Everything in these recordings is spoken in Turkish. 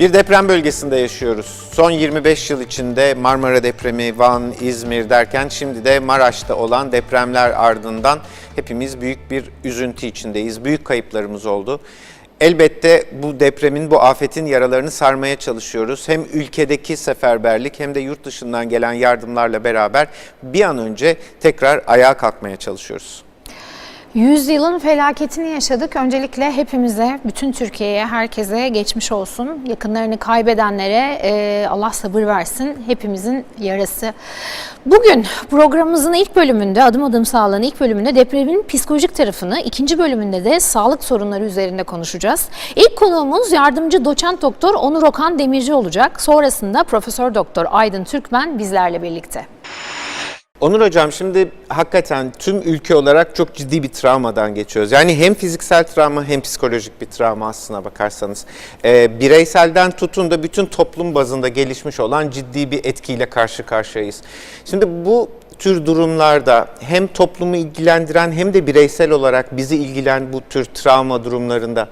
Bir deprem bölgesinde yaşıyoruz. Son 25 yıl içinde Marmara depremi, Van, İzmir derken şimdi de Maraş'ta olan depremler ardından hepimiz büyük bir üzüntü içindeyiz. Büyük kayıplarımız oldu. Elbette bu depremin, bu afetin yaralarını sarmaya çalışıyoruz. Hem ülkedeki seferberlik hem de yurt dışından gelen yardımlarla beraber bir an önce tekrar ayağa kalkmaya çalışıyoruz. Yüzyılın felaketini yaşadık. Öncelikle hepimize, bütün Türkiye'ye, herkese geçmiş olsun. Yakınlarını kaybedenlere e, Allah sabır versin. Hepimizin yarası. Bugün programımızın ilk bölümünde, adım adım sağlanan ilk bölümünde depremin psikolojik tarafını, ikinci bölümünde de sağlık sorunları üzerinde konuşacağız. İlk konuğumuz yardımcı doçent doktor Onur Okan Demirci olacak. Sonrasında Profesör Doktor Aydın Türkmen bizlerle birlikte. Onur Hocam şimdi hakikaten tüm ülke olarak çok ciddi bir travmadan geçiyoruz. Yani hem fiziksel travma hem psikolojik bir travma aslına bakarsanız. Ee, bireyselden tutun da bütün toplum bazında gelişmiş olan ciddi bir etkiyle karşı karşıyayız. Şimdi bu tür durumlarda hem toplumu ilgilendiren hem de bireysel olarak bizi ilgilen bu tür travma durumlarında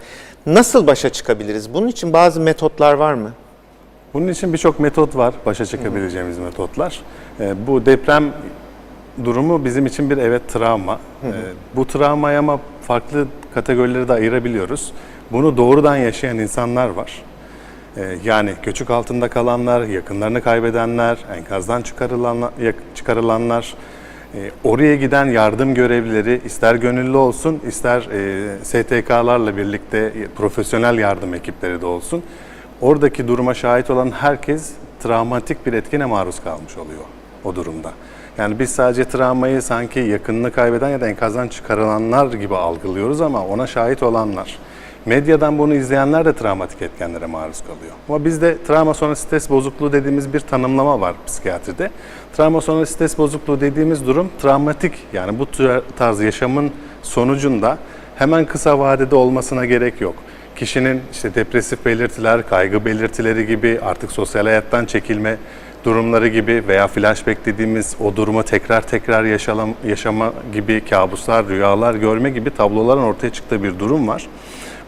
nasıl başa çıkabiliriz? Bunun için bazı metotlar var mı? Bunun için birçok metot var, başa çıkabileceğimiz metotlar. Ee, bu deprem durumu bizim için bir evet travma. Ee, bu travmayı ama farklı kategorilere de ayırabiliyoruz. Bunu doğrudan yaşayan insanlar var. Ee, yani göçük altında kalanlar, yakınlarını kaybedenler, enkazdan çıkarılanlar, çıkarılanlar, oraya giden yardım görevlileri ister gönüllü olsun, ister STK'larla birlikte e, profesyonel yardım ekipleri de olsun. Oradaki duruma şahit olan herkes travmatik bir etkine maruz kalmış oluyor o durumda. Yani biz sadece travmayı sanki yakınını kaybeden ya da enkazdan çıkarılanlar gibi algılıyoruz ama ona şahit olanlar. Medyadan bunu izleyenler de travmatik etkenlere maruz kalıyor. Ama bizde travma sonrası stres bozukluğu dediğimiz bir tanımlama var psikiyatride. Travma sonrası stres bozukluğu dediğimiz durum travmatik yani bu tarz yaşamın sonucunda hemen kısa vadede olmasına gerek yok. Kişinin işte depresif belirtiler, kaygı belirtileri gibi artık sosyal hayattan çekilme durumları gibi veya flashback dediğimiz o durumu tekrar tekrar yaşalam, yaşama gibi kabuslar, rüyalar görme gibi tabloların ortaya çıktığı bir durum var.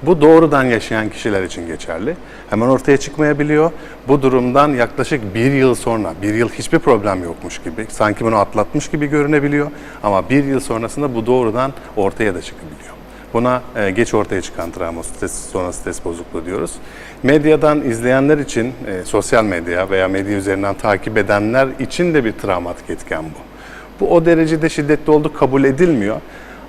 Bu doğrudan yaşayan kişiler için geçerli. Hemen ortaya çıkmayabiliyor. Bu durumdan yaklaşık bir yıl sonra, bir yıl hiçbir problem yokmuş gibi, sanki bunu atlatmış gibi görünebiliyor. Ama bir yıl sonrasında bu doğrudan ortaya da çıkabiliyor. Buna e, geç ortaya çıkan travma stres, sonra stres bozukluğu diyoruz. Medyadan izleyenler için, e, sosyal medya veya medya üzerinden takip edenler için de bir travmatik etken bu. Bu o derecede şiddetli olduğu kabul edilmiyor.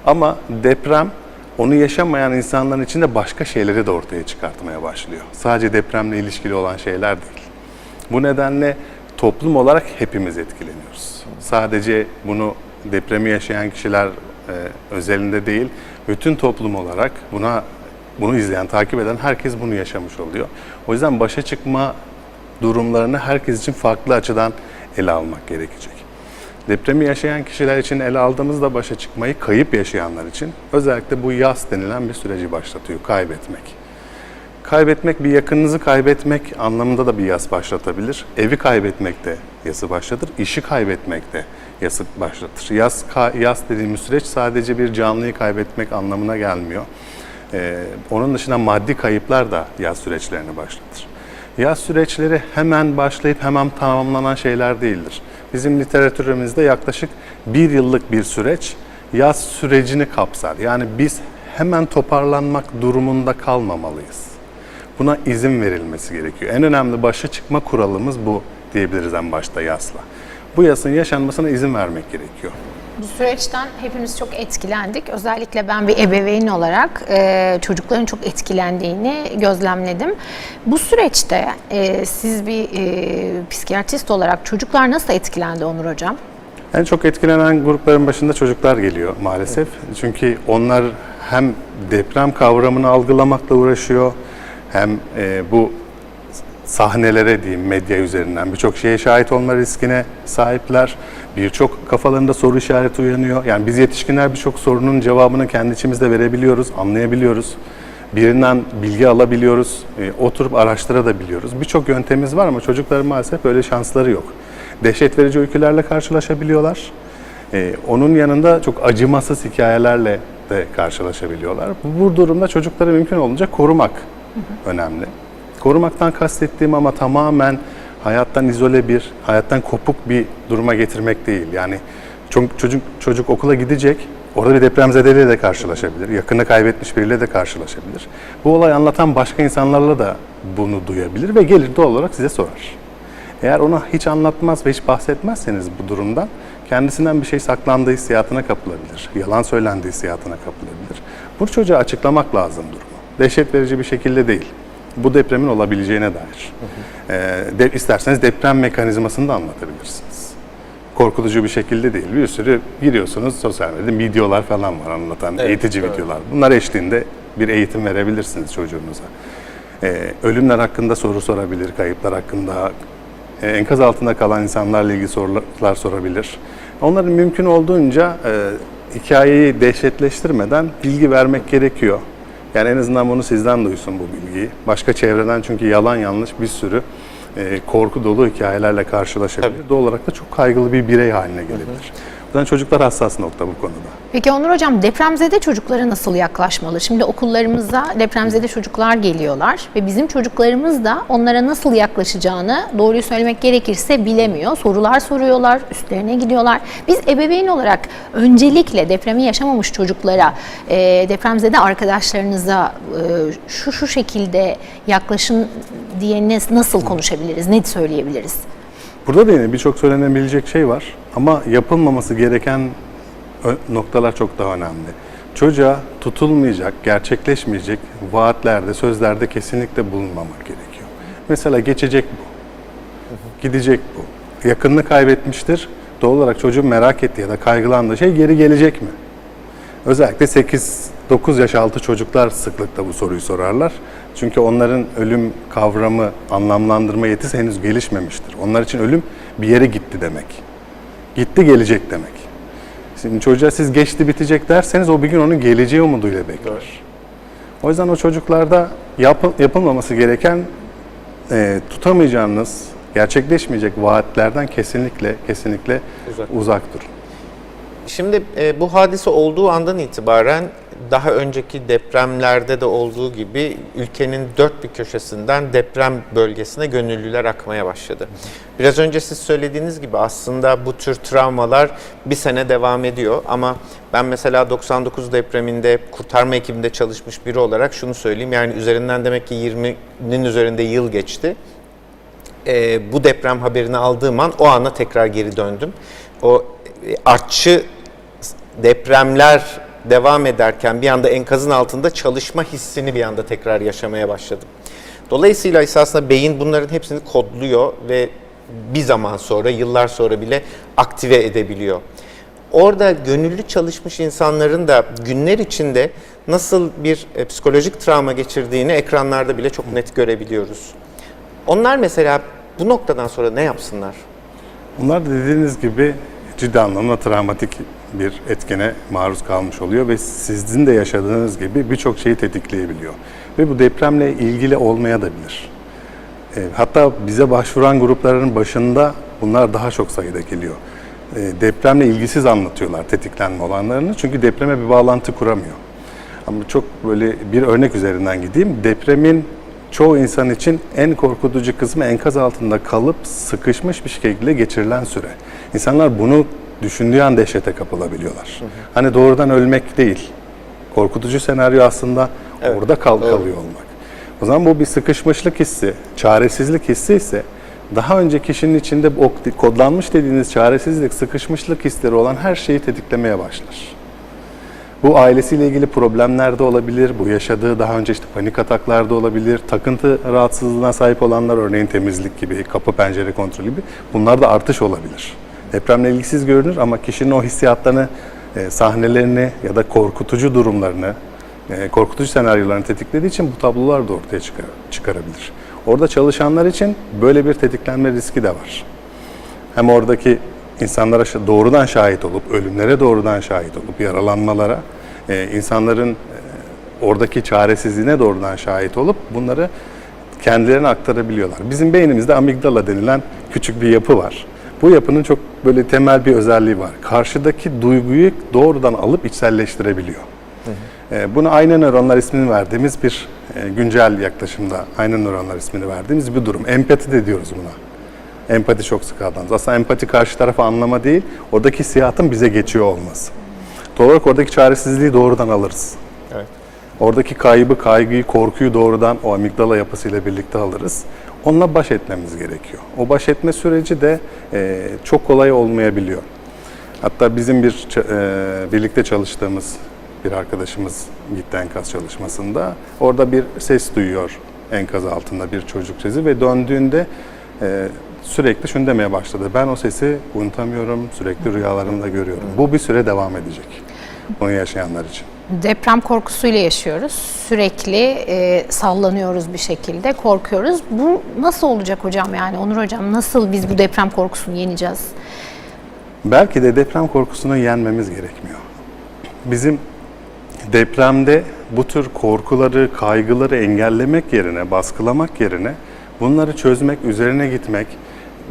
Ama deprem onu yaşamayan insanların içinde başka şeyleri de ortaya çıkartmaya başlıyor. Sadece depremle ilişkili olan şeyler değil. Bu nedenle toplum olarak hepimiz etkileniyoruz. Sadece bunu depremi yaşayan kişiler e, özelinde değil, bütün toplum olarak buna bunu izleyen, takip eden herkes bunu yaşamış oluyor. O yüzden başa çıkma durumlarını herkes için farklı açıdan ele almak gerekecek. Depremi yaşayan kişiler için ele aldığımızda başa çıkmayı kayıp yaşayanlar için özellikle bu yas denilen bir süreci başlatıyor, kaybetmek. Kaybetmek bir yakınınızı kaybetmek anlamında da bir yas başlatabilir. Evi kaybetmek de yası başlatır. işi kaybetmek de yası başlatır. Yas, yas dediğimiz süreç sadece bir canlıyı kaybetmek anlamına gelmiyor. Ee, onun dışında maddi kayıplar da yaz süreçlerini başlatır. Yaz süreçleri hemen başlayıp hemen tamamlanan şeyler değildir. Bizim literatürümüzde yaklaşık bir yıllık bir süreç yaz sürecini kapsar. Yani biz hemen toparlanmak durumunda kalmamalıyız. Buna izin verilmesi gerekiyor. En önemli başa çıkma kuralımız bu diyebiliriz en başta yasla. Bu yasın yaşanmasına izin vermek gerekiyor. Bu süreçten hepimiz çok etkilendik. Özellikle ben bir ebeveyn olarak e, çocukların çok etkilendiğini gözlemledim. Bu süreçte e, siz bir e, psikiyatrist olarak çocuklar nasıl etkilendi Onur Hocam? En çok etkilenen grupların başında çocuklar geliyor maalesef. Çünkü onlar hem deprem kavramını algılamakla uğraşıyor, hem e, bu sahnelere diyeyim medya üzerinden birçok şeye şahit olma riskine sahipler. Birçok kafalarında soru işareti uyanıyor. Yani biz yetişkinler birçok sorunun cevabını kendi içimizde verebiliyoruz, anlayabiliyoruz. Birinden bilgi alabiliyoruz, e, oturup araştırabiliyoruz. Birçok yöntemimiz var ama çocukların maalesef böyle şansları yok. Dehşet verici öykülerle karşılaşabiliyorlar. Ee, onun yanında çok acımasız hikayelerle de karşılaşabiliyorlar. Bu, bu durumda çocukları mümkün olunca korumak önemli. Korumaktan kastettiğim ama tamamen hayattan izole bir, hayattan kopuk bir duruma getirmek değil. Yani ço- çocuk çocuk okula gidecek, orada bir depremzedeliyle de karşılaşabilir, yakını kaybetmiş biriyle de karşılaşabilir. Bu olayı anlatan başka insanlarla da bunu duyabilir ve gelir doğal olarak size sorar. Eğer ona hiç anlatmaz ve hiç bahsetmezseniz bu durumdan kendisinden bir şey saklandığı hissiyatına kapılabilir. Yalan söylendiği hissiyatına kapılabilir. Bu çocuğa açıklamak lazım durumu. Dehşet verici bir şekilde değil. Bu depremin olabileceğine dair. Ee, de, isterseniz deprem mekanizmasını da anlatabilirsiniz. Korkutucu bir şekilde değil. Bir sürü giriyorsunuz sosyal medyada videolar falan var anlatan, eğitici videolar. Bunlar eşliğinde bir eğitim verebilirsiniz çocuğunuza. Ee, ölümler hakkında soru sorabilir, kayıplar hakkında, e, enkaz altında kalan insanlarla ilgili sorular sorabilir. Onların mümkün olduğunca e, hikayeyi dehşetleştirmeden bilgi vermek gerekiyor. Yani en azından bunu sizden duysun bu bilgiyi. Başka çevreden çünkü yalan yanlış bir sürü e, korku dolu hikayelerle karşılaşabilir. Doğal olarak da çok kaygılı bir birey haline gelebilir. O yüzden çocuklar hassas nokta bu konuda. Peki Onur Hocam depremzede çocuklara nasıl yaklaşmalı? Şimdi okullarımıza depremzede çocuklar geliyorlar ve bizim çocuklarımız da onlara nasıl yaklaşacağını doğruyu söylemek gerekirse bilemiyor. Sorular soruyorlar, üstlerine gidiyorlar. Biz ebeveyn olarak öncelikle depremi yaşamamış çocuklara, e, depremzede arkadaşlarınıza e, şu şu şekilde yaklaşın diye nasıl konuşabiliriz, ne söyleyebiliriz? Burada da yine birçok söylenebilecek şey var ama yapılmaması gereken noktalar çok daha önemli. Çocuğa tutulmayacak, gerçekleşmeyecek vaatlerde, sözlerde kesinlikle bulunmamak gerekiyor. Mesela geçecek bu, gidecek bu, yakınını kaybetmiştir. Doğal olarak çocuğun merak ettiği ya da kaygılandığı şey geri gelecek mi? Özellikle 8-9 yaş altı çocuklar sıklıkla bu soruyu sorarlar. Çünkü onların ölüm kavramı, anlamlandırma yetisi henüz gelişmemiştir. Onlar için ölüm bir yere gitti demek. Gitti gelecek demek. Şimdi çocuğa siz geçti bitecek derseniz o bir gün onun geleceği umuduyla bekler. O yüzden o çocuklarda yapı- yapılmaması gereken e, tutamayacağınız, gerçekleşmeyecek vaatlerden kesinlikle kesinlikle Uzak. uzak durun. Şimdi e, bu hadise olduğu andan itibaren daha önceki depremlerde de olduğu gibi ülkenin dört bir köşesinden deprem bölgesine gönüllüler akmaya başladı. Biraz önce siz söylediğiniz gibi aslında bu tür travmalar bir sene devam ediyor ama ben mesela 99 depreminde kurtarma ekibinde çalışmış biri olarak şunu söyleyeyim yani üzerinden demek ki 20'nin üzerinde yıl geçti e, bu deprem haberini aldığım an o ana tekrar geri döndüm. O artçı depremler devam ederken bir anda enkazın altında çalışma hissini bir anda tekrar yaşamaya başladım. Dolayısıyla esasında beyin bunların hepsini kodluyor ve bir zaman sonra, yıllar sonra bile aktive edebiliyor. Orada gönüllü çalışmış insanların da günler içinde nasıl bir e, psikolojik travma geçirdiğini ekranlarda bile çok net görebiliyoruz. Onlar mesela bu noktadan sonra ne yapsınlar? Bunlar da dediğiniz gibi ciddi anlamda travmatik bir etkene maruz kalmış oluyor ve sizin de yaşadığınız gibi birçok şeyi tetikleyebiliyor. Ve bu depremle ilgili olmaya da bilir. E, Hatta bize başvuran grupların başında bunlar daha çok sayıda geliyor. E, Depremle ilgisiz anlatıyorlar tetiklenme olanlarını çünkü depreme bir bağlantı kuramıyor. Ama çok böyle bir örnek üzerinden gideyim. Depremin çoğu insan için en korkutucu kısmı enkaz altında kalıp sıkışmış bir şekilde geçirilen süre. İnsanlar bunu düşündüğü an dehşete kapılabiliyorlar. Hani doğrudan ölmek değil. Korkutucu senaryo aslında orada kal kalıyor olmak. O zaman bu bir sıkışmışlık hissi, çaresizlik hissi ise daha önce kişinin içinde kodlanmış dediğiniz çaresizlik, sıkışmışlık hisleri olan her şeyi tetiklemeye başlar. Bu ailesiyle ilgili problemler de olabilir, bu yaşadığı daha önce işte panik ataklar da olabilir, takıntı rahatsızlığına sahip olanlar örneğin temizlik gibi, kapı pencere kontrolü gibi bunlar da artış olabilir. Depremle ilgisiz görünür ama kişinin o hissiyatlarını, e, sahnelerini ya da korkutucu durumlarını, e, korkutucu senaryolarını tetiklediği için bu tablolar da ortaya çıkar, çıkarabilir. Orada çalışanlar için böyle bir tetiklenme riski de var. Hem oradaki insanlara doğrudan şahit olup, ölümlere doğrudan şahit olup, yaralanmalara, e, insanların e, oradaki çaresizliğine doğrudan şahit olup bunları kendilerine aktarabiliyorlar. Bizim beynimizde amigdala denilen küçük bir yapı var. Bu yapının çok böyle temel bir özelliği var. Karşıdaki duyguyu doğrudan alıp içselleştirebiliyor. E, Buna ayna nöronlar ismini verdiğimiz bir e, güncel yaklaşımda aynı nöronlar ismini verdiğimiz bir durum. Empati de diyoruz buna. Empati çok sık adlandırılır. Aslında empati karşı tarafı anlama değil, oradaki hissiyatın bize geçiyor olması. Doğal olarak oradaki çaresizliği doğrudan alırız. Evet. Oradaki kaybı, kaygıyı, korkuyu doğrudan o amigdala yapısıyla birlikte alırız. Onunla baş etmemiz gerekiyor. O baş etme süreci de e, çok kolay olmayabiliyor. Hatta bizim bir e, birlikte çalıştığımız bir arkadaşımız gitti enkaz çalışmasında. Orada bir ses duyuyor enkaz altında bir çocuk sesi ve döndüğünde e, sürekli şunu demeye başladı. Ben o sesi unutamıyorum, sürekli rüyalarımda görüyorum. Bu bir süre devam edecek bunu yaşayanlar için. Deprem korkusuyla yaşıyoruz. Sürekli e, sallanıyoruz bir şekilde, korkuyoruz. Bu nasıl olacak hocam yani Onur hocam nasıl biz bu deprem korkusunu yeneceğiz? Belki de deprem korkusunu yenmemiz gerekmiyor. Bizim depremde bu tür korkuları, kaygıları engellemek yerine, baskılamak yerine bunları çözmek, üzerine gitmek,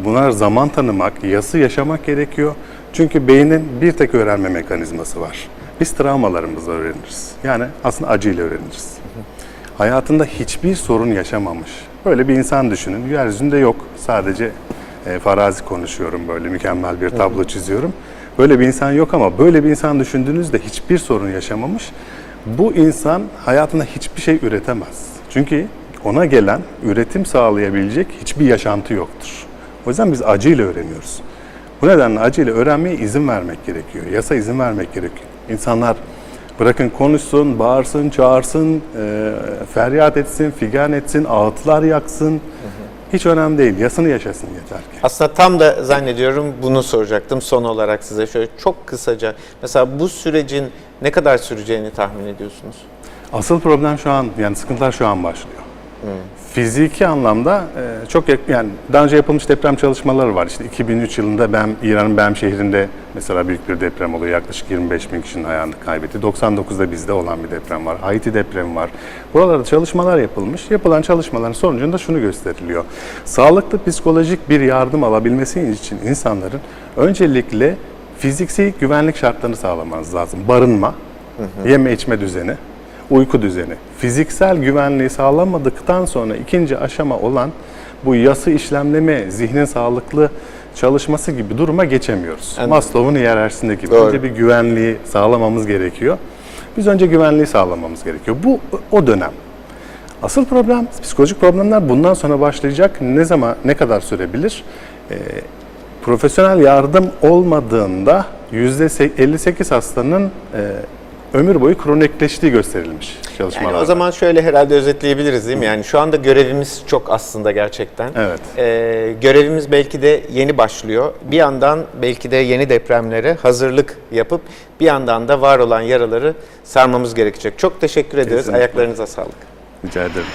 buna zaman tanımak, yası yaşamak gerekiyor. Çünkü beynin bir tek öğrenme mekanizması var. Biz travmalarımızla öğreniriz. Yani aslında acıyla öğreniriz. Hayatında hiçbir sorun yaşamamış. Böyle bir insan düşünün. Yeryüzünde yok. Sadece e, farazi konuşuyorum böyle mükemmel bir tablo çiziyorum. Böyle bir insan yok ama böyle bir insan düşündüğünüzde hiçbir sorun yaşamamış. Bu insan hayatında hiçbir şey üretemez. Çünkü ona gelen üretim sağlayabilecek hiçbir yaşantı yoktur. O yüzden biz acıyla öğreniyoruz. Bu nedenle acıyla öğrenmeye izin vermek gerekiyor. Yasa izin vermek gerekiyor. İnsanlar bırakın konuşsun, bağırsın, çağırsın, e, feryat etsin, figan etsin, ağıtlar yaksın. Hiç önemli değil. Yasını yaşasın yeter ki. Aslında tam da zannediyorum bunu soracaktım son olarak size. Şöyle çok kısaca mesela bu sürecin ne kadar süreceğini tahmin ediyorsunuz? Asıl problem şu an, yani sıkıntılar şu an başlıyor. Fiziki anlamda e, çok yani daha önce yapılmış deprem çalışmaları var. İşte 2003 yılında Bem, İran'ın Bem şehrinde mesela büyük bir deprem oluyor. Yaklaşık 25 bin kişinin hayatını kaybetti. 99'da bizde olan bir deprem var. Haiti depremi var. Buralarda çalışmalar yapılmış. Yapılan çalışmaların sonucunda şunu gösteriliyor. Sağlıklı psikolojik bir yardım alabilmesi için insanların öncelikle fiziksel güvenlik şartlarını sağlamanız lazım. Barınma, yeme içme düzeni, uyku düzeni. Fiziksel güvenliği sağlamadıktan sonra ikinci aşama olan bu yası işlemleme, zihnin sağlıklı çalışması gibi duruma geçemiyoruz. Anladım. Maslow'un hiyerarşisinde gibi. Doğru. Önce bir güvenliği sağlamamız gerekiyor. Biz önce güvenliği sağlamamız gerekiyor. Bu o dönem. Asıl problem, psikolojik problemler bundan sonra başlayacak. Ne zaman, ne kadar sürebilir? Ee, profesyonel yardım olmadığında %58 hastanın e, ömür boyu kronikleştiği gösterilmiş çalışmalarda. Yani o zaman şöyle herhalde özetleyebiliriz değil mi? Yani şu anda görevimiz çok aslında gerçekten. Evet. Ee, görevimiz belki de yeni başlıyor. Bir yandan belki de yeni depremlere hazırlık yapıp bir yandan da var olan yaraları sarmamız gerekecek. Çok teşekkür ediyoruz. Kesinlikle. Ayaklarınıza sağlık. Rica ederim.